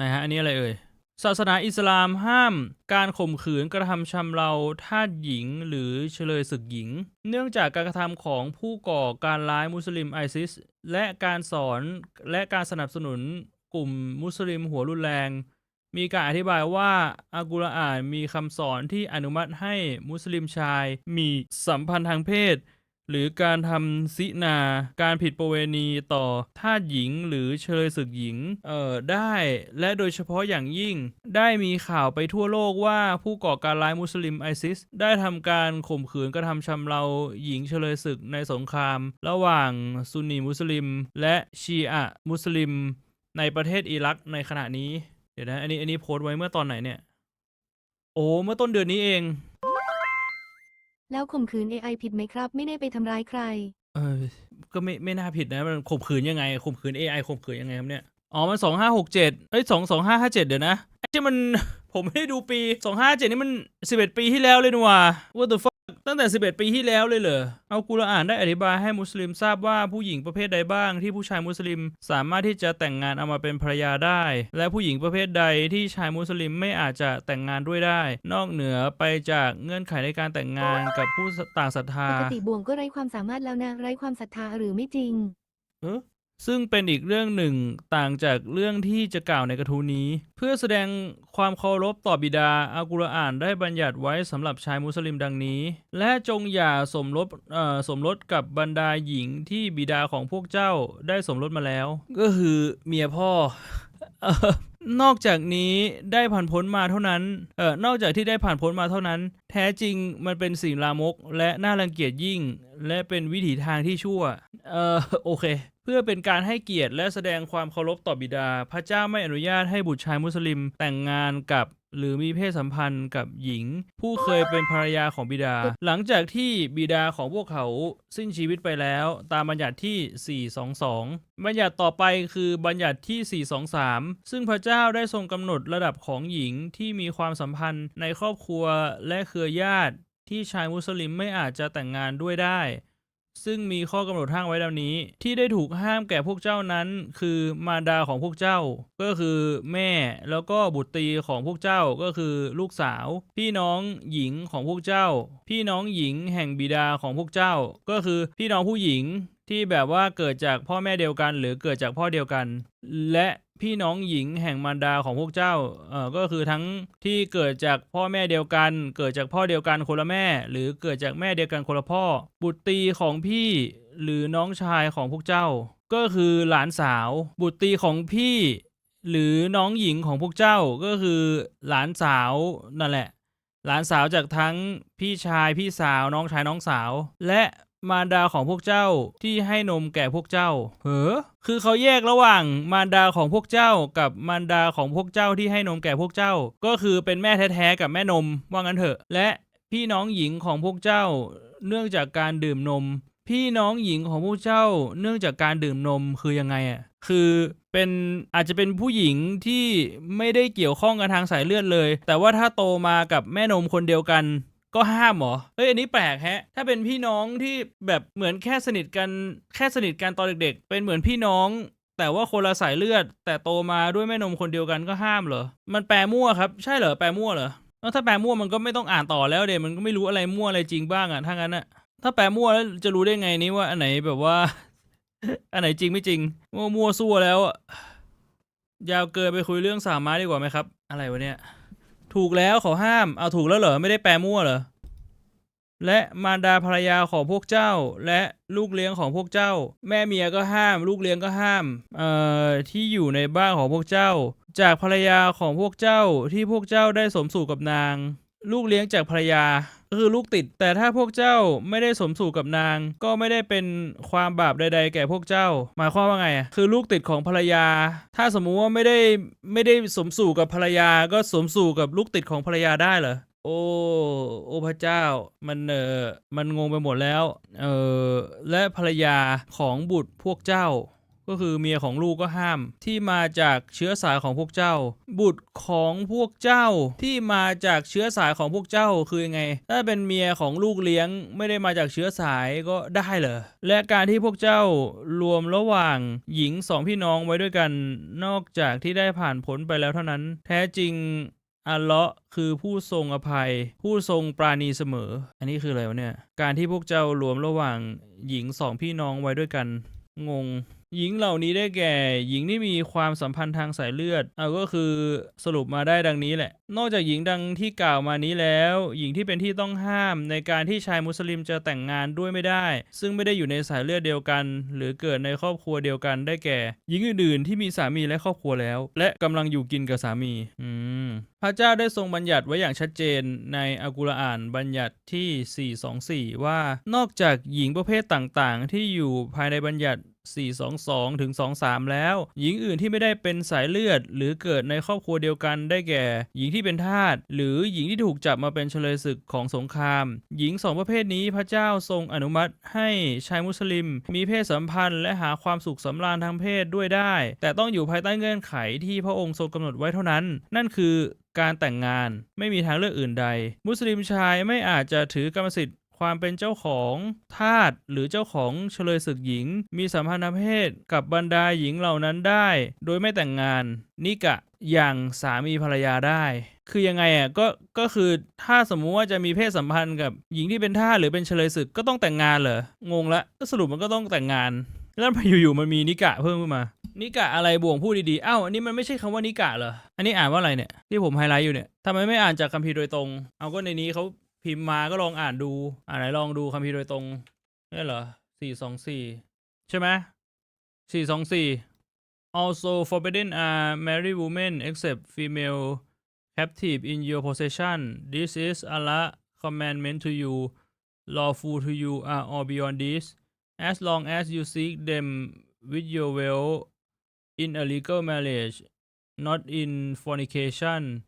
นะฮะอันนี้อะไรเอ่ยศาสนาอิสลามห้ามการข่มขืนกระทำชำเราทาสหญิงหรือเฉลยศึกหญิง เนื่องจากการกระทำของผู้ก่อการร้ายมุสลิมไอซิส และการสอนและการสนับสนุนกลุ่มมุสลิมหัวรุนแรง มีการอธิบายว่าอัลกุรอานมีคำสอนที่อนุมัติให้มุสลิมชายมีสัมพันธ์ทางเพศ หรือการทำซินา การผิดประเวณีต่อทาสหญิงหรือเชยศึกหญิง เอ่อ ได้ และโดยเฉพาะอย่างยิ่ง ได้มีข่าวไปทั่วโลกว่าผู้ก่อการร้ายมุสลิมไอซิส ได้ทำการข่มขืนกระทำชำเราหญิงเฉลยศึกในสงคราม ระหว่างซุนนีมุสลิม และชีอะมุสลิม ในประเทศอิรักในขณะนี้ เดี๋ยวนะ อันนี้ อันนี้โพสต์ไว้เมื่อตอนไหนเนี่ย โอ้ เมื่อต้นเดือนนี้เอง แล้วข่มขืน AI ผิดไหมครับ ไม่ได้ไปทำร้ายใคร เออ ก็ไม่ไม่น่าผิดนะ มันข่มขืนยังไงข่มขืน AI ข่มขืนยังไงครับเนี่ย อ๋อ มันสองห้าหกเจ็ดเอ้ยสองสองห้าห้าเจ็ดเดี๋ยวนะไอ้ที่มัน ผมไม่ได้ดูปีสองห้าเจ็ดนี่มันสิบเอ็ดปีที่แล้วเลยนี่หว่า What the fuck ตั้งแต่ 11 ปีที่แล้วเลยเหรอ เอากุรอานได้อธิบายให้มุสลิมทราบว่าผู้หญิงประเภทใดบ้าง ที่ผู้ชายมุสลิมสามารถที่จะแต่งงานเอามาเป็นภรรยาได้ และผู้หญิงประเภทใดที่ชายมุสลิมไม่อาจจะแต่งงานด้วยได้ นอกเหนือไปจากเงื่อนไขในการแต่งงานกับผู้ต่างศรัทธา ปกติบ่วงก็ไร้ความสามารถแล้วนะ ไร้ความศรัทธาหรือไม่จริง เออ ซึ่งเป็นอีกเรื่องหนึ่งต่างจากเรื่องที่จะกล่าวในกระทู้นี้ เพื่อแสดงความเคารพต่อบิดาอัลกุรอานได้บัญญัติไว้สำหรับชายมุสลิมดังนี้ และจงอย่าสมรสสมรสกับบรรดาหญิงที่บิดาของพวกเจ้าได้สมรสมาแล้ว ก็คือเมียพ่อนอกจากนี้ได้ผ่านพ้นมาเท่านั้น เออนอกจากที่ได้ผ่านพ้นมาเท่านั้น แท้จริงมันเป็นสิ่งลามก และน่ารังเกียจยิ่ง และเป็นวิถีทางที่ชั่ว เออโอเค พื่อเป็นการให้เกียรติและแสดงความเคารพต่อบิดา พระเจ้าไม่อนุญาตให้บุตรชายมุสลิมแต่งงานกับหรือมีเพศสัมพันธ์กับหญิง ผู้เคยเป็นภรรยาของบิดา หลังจากที่บิดาของพวกเขาสิ้นชีวิตไปแล้ว ตามบัญญัติที่ 422 บัญญัติต่อไปคือบัญญัติที่ 423 ซึ่งพระเจ้าได้ทรงกำหนดระดับของหญิงที่มีความสัมพันธ์ในครอบครัวและเครือญาติที่ชายมุสลิมไม่อาจจะแต่งงานด้วยได้ ซึ่งมีข้อกำหนดห้างไว้ดังนี้ ที่ได้ถูกห้ามแก่พวกเจ้านั้น คือมารดาของพวกเจ้า ก็คือแม่แล้วก็บุตรีของพวกเจ้าก็คือลูกสาว พี่น้องหญิงของพวกเจ้า พี่น้องหญิงแห่งบิดาของพวกเจ้า ก็คือพี่น้องผู้หญิง ที่แบบว่าเกิดจากพ่อแม่เดียวกันหรือเกิดจากพ่อเดียวกัน และพี่น้องหญิงแห่งมารดาของพวกเจ้าเอ่อก็คือทั้งที่เกิดจากพ่อแม่เดียวกัน เกิดจากพ่อเดียวกันคนละแม่ หรือเกิดจากแม่เดียวกันคนละพ่อ บุตรีของพี่หรือน้องชายของพวกเจ้า ก็คือหลานสาว บุตรีของพี่ หรือน้องหญิงของพวกเจ้าก็คือหลานสาวนั่นแหละ หลานสาวจากทั้งพี่ชายพี่สาวน้องชายน้องสาว และ มารดาของพวกเจ้าที่ให้นมแก่พวกเจ้าเฮ้อคือเขาแยกระหว่างมารดาของพวกเจ้ากับมารดาของพวกเจ้าที่ให้นมแก่พวกเจ้า ก็คือเป็นแม่แท้ๆกับแม่นมว่างั้นเถอะ และพี่น้องหญิงของพวกเจ้า เนื่องจากการดื่มนม พี่น้องหญิงของพวกเจ้า เนื่องจากการดื่มนมคือยังไงอะคือเป็นอาจจะเป็นผู้หญิงที่ไม่ได้เกี่ยวข้องกันทางสายเลือดเลย แต่ว่าถ้าโตมากับแม่นมคนเดียวกัน ก็ห้ามเหรอ เฮ้ย อันนี้แปลกแฮะ ถ้าเป็นพี่น้องที่แบบเหมือนแค่สนิทกันแค่สนิทกันตอนเด็ก ๆ เป็นเหมือนพี่น้อง แต่ว่าคนละสายเลือด แต่โตมาด้วยแม่นมคนเดียวกันก็ห้ามเหรอ มันแปลมั่วครับ ใช่เหรอ แปลมั่วเหรอแล้วถ้าแปลมั่วมันก็ไม่ต้องอ่านต่อแล้วเดมันก็ไม่รู้อะไรมั่วอะไรจริงบ้างอะถ้างั้นอะถ้าแปลมั่วแล้วจะรู้ได้ไงนี่ว่าอันไหนแบบว่า อันไหนจริงไม่จริง มั่วมั่วซั่วแล้วอะยาวเกินไปคุยเรื่องสามาดีกว่าไหมครับ อะไรวะเนี่ย ถูกแล้วเขาห้าม เอาถูกแล้วเหรอ ไม่ได้แปลมั่วเหรอ และมารดาภรรยาของพวกเจ้า และลูกเลี้ยงของพวกเจ้า แม่เมียก็ห้าม ลูกเลี้ยงก็ห้าม เอ่อ ที่อยู่ในบ้านของพวกเจ้า จากภรรยาของพวกเจ้าที่พวกเจ้าได้สมสู่กับนาง ลูกเลี้ยงจากภรรยาก็คือลูกติด แต่ถ้าพวกเจ้าไม่ได้สมสู่กับนาง ก็ไม่ได้เป็นความบาปใด ๆ แก่พวกเจ้า หมายความว่าไงอะคือลูกติดของภรรยา ถ้าสมมุติว่าไม่ได้ไม่ได้สมสู่กับภรรยา ก็สมสู่กับลูกติดของภรรยาได้เหรอโอ้ โอ้พระเจ้า มันเออมันงงไปหมดแล้ว เออและภรรยาของบุตรพวกเจ้า ก็คือเมียของลูกก็ห้าม ที่มาจากเชื้อสายของพวกเจ้า บุตรของพวกเจ้าที่มาจากเชื้อสายของพวกเจ้าคือยังไง ถ้าเป็นเมียของลูกเลี้ยงไม่ได้มาจากเชื้อสายก็ได้เหรอและการที่พวกเจ้ารวมระหว่างหญิงสองพี่น้องไว้ด้วยกันนอกจากที่ได้ผ่านผลไปแล้วเท่านั้น แท้จริงอัลเลาะห์คือผู้ทรงอภัย ผู้ทรงปราณีเสมอ อันนี้คืออะไรวะเนี่ย การที่พวกเจ้ารวมระหว่างหญิงสองพี่น้องไว้ด้วยกัน งง หญิงเหล่านี้ได้แก่ หญิงที่มีความสัมพันธ์ทางสายเลือดเอาก็คือสรุปมาได้ดังนี้แหละ นอกจากหญิงดังที่กล่าวมานี้แล้ว หญิงที่เป็นที่ต้องห้ามในการที่ชายมุสลิมจะแต่งงานด้วยไม่ได้ ซึ่งไม่ได้อยู่ในสายเลือดเดียวกัน หรือเกิดในครอบครัวเดียวกันได้แก่ หญิงอื่นๆที่มีสามีและครอบครัวแล้ว และกำลังอยู่กินกับสามี อืมพระเจ้าได้ทรงบัญญัติไว้อย่างชัดเจนในอัลกุรอานบัญญัติที่ 424 ว่า นอกจากหญิงประเภทต่างๆ ที่อยู่ภายในบัญญัติ 422 ถึง 23 แล้ว หญิงอื่นที่ไม่ได้เป็นสายเลือด หรือเกิดในครอบครัวเดียวกันได้แก่ หญิงที่เป็นทาสหรือหญิงที่ถูกจับมาเป็นเฉลยศึกของสงคราม หญิงสองประเภทนี้พระเจ้าทรงอนุมัติให้ชายมุสลิม มีเพศสัมพันธ์และหาความสุขสำราญทางเพศด้วยได้ แต่ต้องอยู่ภายใต้เงื่อนไขที่พระองค์ทรงกำหนดไว้เท่านั้น นั่นคือการแต่งงานไม่มีทางเลือกอื่นใด มุสลิมชายไม่อาจจะถือกรรมสิทธิ์ ความเป็นเจ้าของทาสหรือเจ้าของเฉลยศึกหญิง มีสัมพันธเพศกับบรรดาหญิงเหล่านั้นได้ โดยไม่แต่งงานนิกะอย่างสามีภรรยาได้ คือยังไงอะก็ก็คือถ้าสมมุติว่าจะมีเพศสัมพันธ์กับหญิงที่เป็นทาสหรือเป็นเฉลยศึกก็ต้องแต่งงานเหรองงละก็สรุปมันก็ต้องแต่งงาน แล้วมาอยู่ๆมันมีนิกะเพิ่มขึ้นมานิกะอะไรบ่วงพูดดีๆ อ้าวอันนี้มันไม่ใช่คำว่านิกะเหรอ อันนี้อ่านว่าอะไรเนี่ย ที่ผมไฮไลท์อยู่เนี่ยทำไมไม่อ่านจากคัมภีร์โดยตรง เอาก็ในนี้เขา พิมพ์มาก็ลองอ่านดู อ่านไหนลองดูคัมภีร์โดยตรงนี่เหรอสี่สองสี่ใช่ไหมสี่สองสี่ also forbidden are married women except female captive in your possession this is Allah commandment to you lawful to you are all beyond this as long as you seek them with your will in a legal marriage, not in fornication.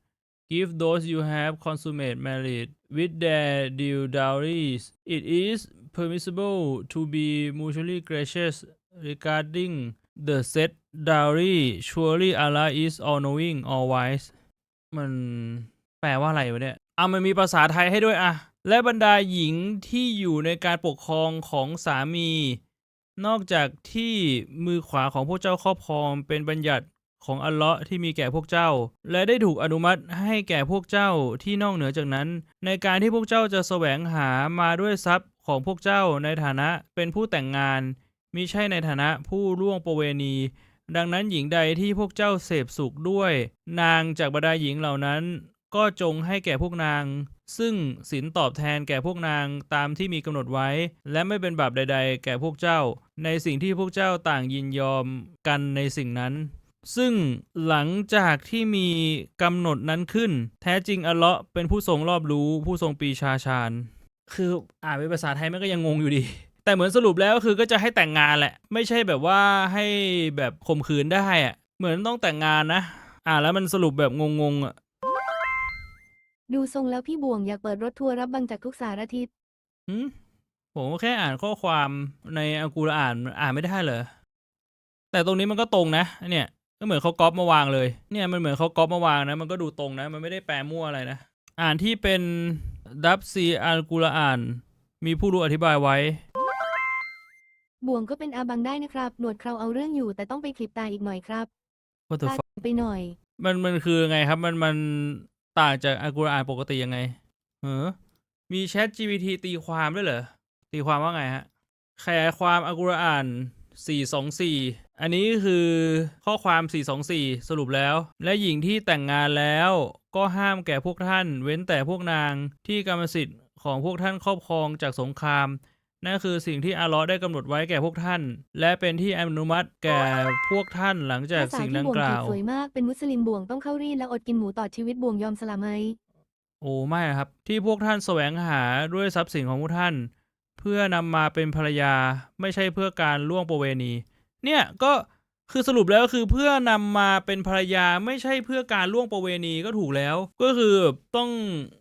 Give those you have consummate marriage with their due dowries. It is permissible to be mutually gracious regarding the said dowry. Surely Allah is all knowing, all wise. มันแปลว่าอะไรวะเนี่ยอะมันมีภาษาไทยให้ด้วยอะ และบรรดาหญิงที่อยู่ในการปกครองของสามี นอกจากที่มือขวาของพวกเจ้าครอบครองเป็นบัญญัติ ของอัลเลาะห์ที่มีแก่พวกเจ้า และได้ถูกอนุมัติให้แก่พวกเจ้าที่นอกเหนือจากนั้น ในการที่พวกเจ้าจะแสวงหามาด้วยทรัพย์ของพวกเจ้าในฐานะเป็นผู้แต่งงานมิใช่ในฐานะผู้ล่วงประเวณี ดังนั้นหญิงใดที่พวกเจ้าเสพสุขด้วย นางจากบรรดาหญิงเหล่านั้น ก็จงให้แก่พวกนาง ซึ่งสินตอบแทนแก่พวกนางตามที่มีกำหนดไว้ และไม่เป็นบาปใด ๆ แก่พวกเจ้า ในสิ่งที่พวกเจ้าต่างยินยอมกันในสิ่งนั้น ซึ่งหลังจากที่มีกำหนดนั้นขึ้น แท้จริงอัลเลาะห์เป็นผู้ทรงรอบรู้ ผู้ทรงปรีชาชาญ คืออ่านเป็นภาษาไทยมันก็ยังงงอยู่ดี แต่เหมือนสรุปแล้วก็คือก็จะให้แต่งงานแหละ ไม่ใช่แบบว่าให้แบบข่มขืนได้อะเหมือนต้องแต่งงานนะ อ่านแล้วมันสรุปแบบงงๆอะดูทรงแล้วพี่บ่วงอยากเปิดรถทัวร์รับบังจากทุกสารทิศหืมผมก็แค่อ่านข้อความในอัลกุรอานอ่านไม่ได้เหรอแต่ตรงนี้มันก็ตรงนะเนี่ย ก็เหมือนเขาก๊อปมาวางเลย เนี่ยมันเหมือนเขาก๊อปมาวางนะ มันก็ดูตรงนะ มันไม่ได้แปลมั่วอะไรนะ อ่านที่เป็นดับซีอัลกุรอาน มีผู้รู้อธิบายไว้ บ่วงก็เป็นอาบังได้นะครับ หนวดเคราเอาเรื่องอยู่ แต่ต้องไปคลิปตาอีกหน่อยครับ What the ตา fuck ไปหน่อย มันมันคือไงครับ มันมันต่างจากอัลกุรอานปกติยังไงเออมี Chat GPT ตีความด้วยเหรอ ตีความว่าไงฮะ ขยายความอัลกุรอาน 424 อันนี้คือข้อความ 424 สรุปแล้ว และหญิงที่แต่งงานแล้วก็ห้ามแก่พวกท่าน เว้นแต่พวกนางที่กรรมสิทธิ์ของพวกท่านครอบครองจากสงคราม นั่นคือสิ่งที่อัลเลอฮ์ได้กำหนดไว้แก่พวกท่าน และเป็นที่อนุมัติแก่พวกท่านหลังจากภาษาสิ่งที่ดังบ่วงกขีล่าดวสวยมาก เป็นมุสลิมบ่วงต้องเข้ารีดและอดกินหมูต่อชีวิตบ่วงยอมสละไหมโอ้ไม่นะครับ ที่พวกท่านแสวงหาด้วยทรัพย์สินของพวกท่าน เพื่อนำมาเป็นภรรยาไม่ใช่เพื่อการล่วงประเวณี เนี่ยก็คือสรุปแล้วก็คือเพื่อนำมาเป็นภรรยาไม่ใช่เพื่อการล่วงประเวณีก็ถูกแล้ว ก็คือต้อง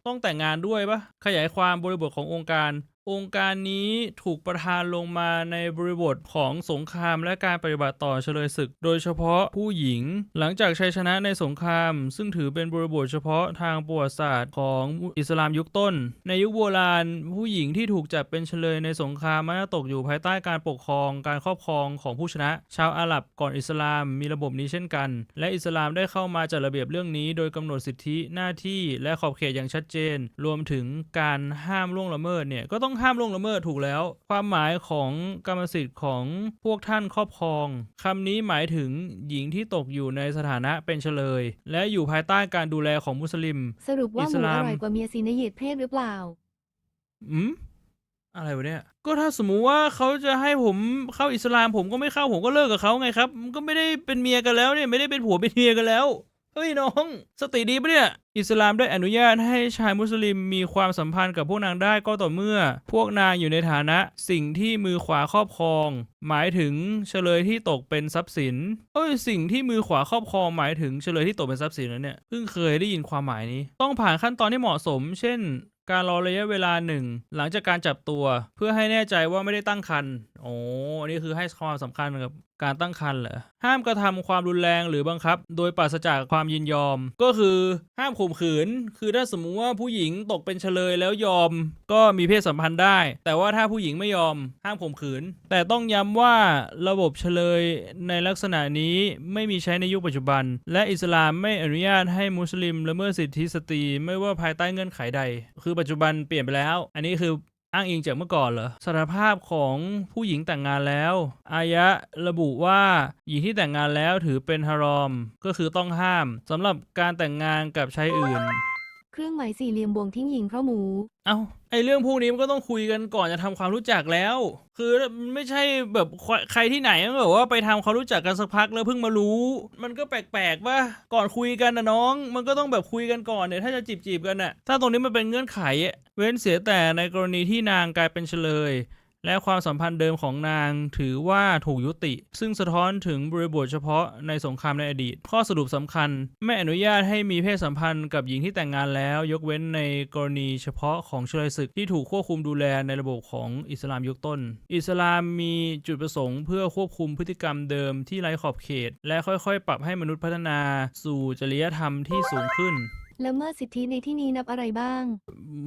ต้องแต่งงานด้วยปะขยายความบริบทขององค์การ องค์การนี้ถูกประทานลงมาในบริบทของสงครามและการปฏิบัติต่อเฉลยศึก โดยเฉพาะผู้หญิง หลังจากชัยชนะในสงคราม ซึ่งถือเป็นบริบทเฉพาะทางประวัติศาสตร์ของอิสลามยุคต้น ในยุคโบราณ ผู้หญิงที่ถูกจับเป็นเฉลยในสงครามมักตกอยู่ภายใต้การปกครองการครอบครองของผู้ชนะ ชาวอาหรับก่อนอิสลามมีระบบนี้เช่นกัน และอิสลามได้เข้ามาจัดระเบียบเรื่องนี้ โดยกำหนดสิทธิหน้าที่และขอบเขตอย่างชัดเจน รวมถึงการห้ามล่วงละเมิดเนี่ยก็ต้องห้ามล่วงละเมิดถูกแล้ว ความหมายของกรรมสิทธิ์ของพวกท่านครอบครองคำนี้หมายถึงหญิงที่ตกอยู่ในสถานะเป็นเฉลย และอยู่ภายใต้การดูแลของมุสลิม สรุปว่าอิหสมูลาอมร่อยกว่าเมียซีนเหยียดเพศหรือเปล่า อืมอะไรวะเนี่ย ก็ถ้าสมมุติว่าเขาจะให้ผมเข้าอิสลามผมก็ไม่เข้าผมก็เลิกกับเขาไงครับมันก็ไม่ได้เป็นเมียกันแล้วเนี่ยไม่ได้เป็นผัวเป็นเมียกันแล้ว เฮ้ยน้อง สติดีปะเนี่ย อิสลามได้อนุญาตให้ชายมุสลิมมีความสัมพันธ์กับพวกนางได้ก็ต่อเมื่อ พวกนางอยู่ในฐานะสิ่งที่มือขวาครอบครอง หมายถึงเฉลยที่ตกเป็นทรัพย์สินเอ้ยสิ่งที่มือขวาครอบครองหมายถึงเฉลยที่ตกเป็นทรัพย์สินแล้วเนี่ยเพิ่งเคยได้ยินความหมายนี้ ต้องผ่านขั้นตอนที่เหมาะสม เช่นการรอระยะเวลาหนึ่งหลังจากการจับตัวเพื่อให้แน่ใจว่าไม่ได้ตั้งครรภ์โอ้อันนี้คือให้ความสำคัญกับการตั้งครรภ์เหรอ ห้ามกระทำความรุนแรงหรือบังคับ โดยปราศจากความยินยอม ก็คือห้ามข่มขืน คือถ้าสมมุติว่าผู้หญิงตกเป็นเฉลยแล้วยอม ก็มีเพศสัมพันธ์ได้ แต่ว่าถ้าผู้หญิงไม่ยอม ห้ามข่มขืน แต่ต้องย้ำว่าระบบเฉลยในลักษณะนี้ไม่มีใช้ในยุคปัจจุบัน และอิสลามไม่อนุญาตให้มุสลิมละเมิดสิทธิสตรี ไม่ว่าภายใต้เงื่อนไขใด คือปัจจุบันเปลี่ยนไปแล้ว อันนี้คือ อ้างอิงจากเมื่อก่อนเหรอสารภาพของผู้หญิงแต่งงานแล้ว อายะระบุว่าหญิงที่แต่งงานแล้วถือเป็นฮารอม ก็คือต้องห้ามสำหรับการแต่งงานกับชายอื่น เครื่องหมายสี่เหลี่ยมบวงทิ้งหญิงเพราะหมู เอาไอเรื่องพวกนี้มันก็ต้องคุยกันก่อนจะทำความรู้จักแล้ว คือมันไม่ใช่แบบใครใครที่ไหนมันแบบว่าไปทำความรู้จักกันสักพักแล้วเพิ่งมารู้ มันก็แปลกๆว่าก่อนคุยกันนะน้อง มันก็ต้องแบบคุยกันก่อนเนี่ยถ้าจะจีบจีบๆกันน่ะถ้าตรงนี้มันเป็นเงื่อนไขอะเว้นเสียแต่ในกรณีที่นางกลายเป็นเฉลย และความสัมพันธ์เดิมของนางถือว่าถูกยุติ ซึ่งสะท้อนถึงบริบทเฉพาะในสงครามในอดีต ข้อสรุปสำคัญ ไม่อนุญาตให้มีเพศสัมพันธ์กับหญิงที่แต่งงานแล้ว ยกเว้นในกรณีเฉพาะของเฉลยศึกที่ถูกควบคุมดูแลในระบบของอิสลามยุคต้น อิสลามมีจุดประสงค์เพื่อควบคุมพฤติกรรมเดิมที่ไร้ขอบเขต และค่อยๆ ปรับให้มนุษย์พัฒนา สู่จริยธรรมที่สูงขึ้น ละเมิดสิทธิในที่นี้นับอะไรบ้าง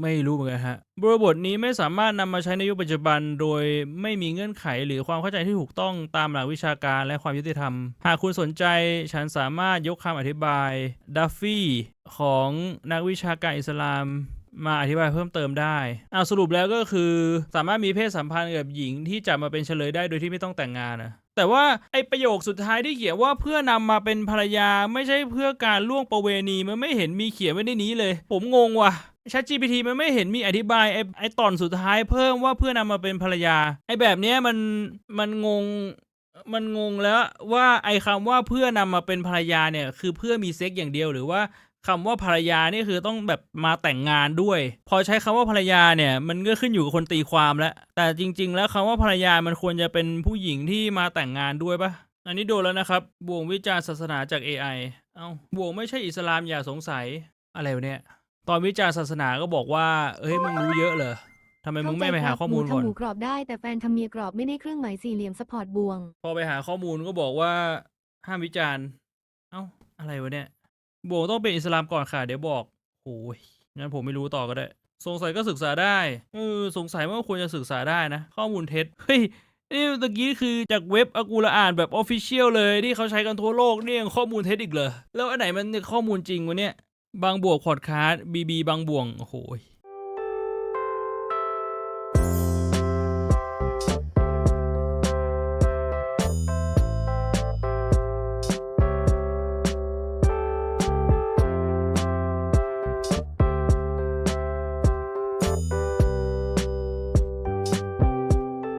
ไม่รู้เหมือนกันฮะบริบทนี้ไม่สามารถนำมาใช้ในยุคปัจจุบัน โดยไม่มีเงื่อนไขหรือความเข้าใจที่ถูกต้องตามหลักวิชาการและความยุติธรรม หากคุณสนใจฉันสามารถยกคำอธิบายดัฟฟี่ของนักวิชาการอิสลามมาอธิบายเพิ่มเติมได้เอาสรุปแล้วก็คือ สามารถมีเพศสัมพันธ์กับหญิงที่จับมาเป็นเฉลยได้โดยที่ไม่ต้องแต่งงานนะ แต่ว่าไอประโยคสุดท้ายที่เขียนว่าเพื่อนำมาเป็นภรรยาไม่ใช่เพื่อการล่วงประเวณีมันไม่เห็นมีเขียนไว้ในนี้เลย ผมงงว่ะ ChatGPT มันไม่เห็นมีอธิบายไอไอตอนสุดท้ายเพิ่มว่าเพื่อนำมาเป็นภรรยา ไอแบบเนี้ยมันมันงงมันงงแล้วว่าไอคำว่าเพื่อนำมาเป็นภรรยาเนี่ย คือเพื่อมีเซ็กอย่างเดียวหรือว่า คำว่าภรรยานี่คือต้องแบบมาแต่งงานด้วย พอใช้คำว่าภรรยาเนี่ยมันก็ขึ้นอยู่กับคนตีความแล้ว แต่จริง ๆ แล้วคำว่าภรรยามันควรจะเป็นผู้หญิงที่มาแต่งงานด้วยปะอันนี้โดนแล้วนะครับบ่วงวิจารณ์ศาสนาจาก AI เอ้าบ่วงไม่ใช่อิสลามอย่าสงสัยอะไรวะเนี่ย ตอนวิจารณ์ศาสนาก็บอกว่า เอ้ยมึงรู้เยอะเหรอทำไมมึงไม่ไปหาข้อมูลก่อนหมูทำหมูกรอบได้แต่แฟนทำเมียกรอบไม่ได้เครื่องหมายสี่เหลี่ยมสปอร์ตบวง พอไปหาข้อมูลก็บอกว่าห้ามวิจารณ์ เอ้าอะไรวะเนี่ย โบต้องเป็นอิสลามก่อนค่ะ เดี๋ยวบอกโอ้ยงั้นผมไม่รู้ต่อก็ได้ สงสัยก็ศึกษาได้เออสงสัยว่าควรจะศึกษาได้นะ ข้อมูลเท็จเฮ้ยนี่ตะกี้คือจากเว็บอากูละอ่านแบบออฟฟิเชียลเลยที่เขาใช้กันทั่วโลกเนี่ยยังข้อมูลเท็จอีกเหรอแล้วอันไหนมันข้อมูลจริงวะเนี่ยบางบวกพอดคาสต์บีบีบางบ่วงโอ้โห